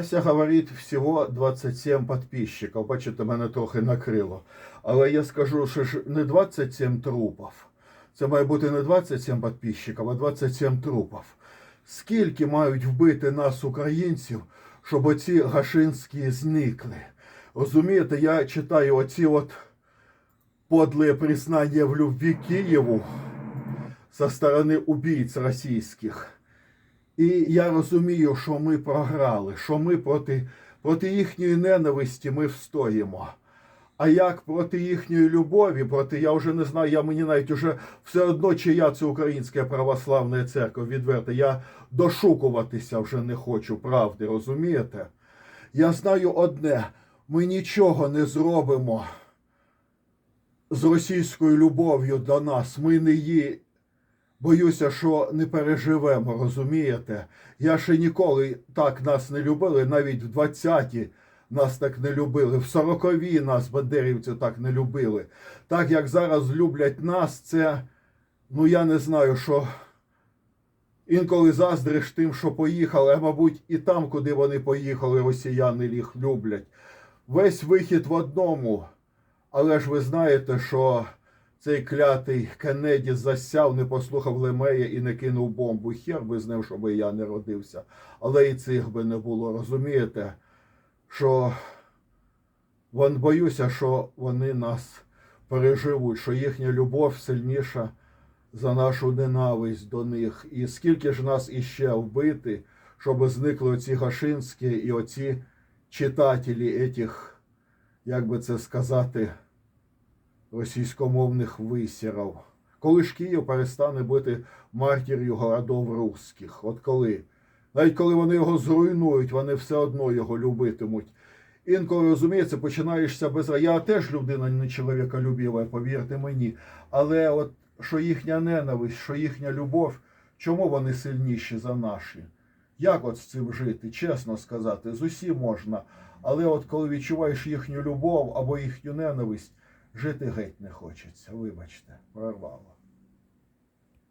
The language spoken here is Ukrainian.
Ася говорить всього 27 підписчиків. Бачите, мене трохи накрило. Але я скажу, що ж не 27 трупів. Це має бути не 27 підписчиків, а 27 трупів. Скільки мають вбити нас, українців, щоб оці гашинські зникли? Розумієте, я читаю оці от подлые признання в любві Києву со сторони убійць російських. І я розумію, що ми програли, що ми проти, проти їхньої ненависті ми встоїмо. А як проти їхньої любові, проти я вже не знаю, я мені навіть уже все одно, чия це Українська православна церква відверта. Я дошукуватися вже не хочу, правди, розумієте? Я знаю одне: ми нічого не зробимо з російською любов'ю до нас. Ми не її боюся, що не переживемо, розумієте? Я ще ніколи так нас не любили, навіть в 20-ті нас так не любили, в 40-ві нас бандерівці так не любили. Так як зараз люблять нас, це, ну я не знаю, що інколи заздриш тим, що поїхали, а мабуть, і там, куди вони поїхали, росіяни їх люблять. Весь вихід в одному. Але ж ви знаєте, що цей клятий Кеннеді засяв, не послухав Лемея і не кинув бомбу. Хер би з ним, щоб я не родився. Але і цих би не було. Розумієте, що вон боюся, що вони нас переживуть, що їхня любов сильніша за нашу ненависть до них. І скільки ж нас іще вбити, щоб зникли оці гашинські і оці читателі етих, як би це сказати, російськомовних висірів. Коли ж Київ перестане бути матір'ю городов русських? От коли? Навіть коли вони його зруйнують, вони все одно його любитимуть. Інколи, розумієте, починаєшся без. Я теж людина не чоловіколюбіва, повірте мені. Але от що їхня ненависть, що їхня любов, чому вони сильніші за наші? Як от з цим жити? Чесно сказати, з усім можна. Але от коли відчуваєш їхню любов або їхню ненависть, жити геть не хочеться. Вибачте, прорвало.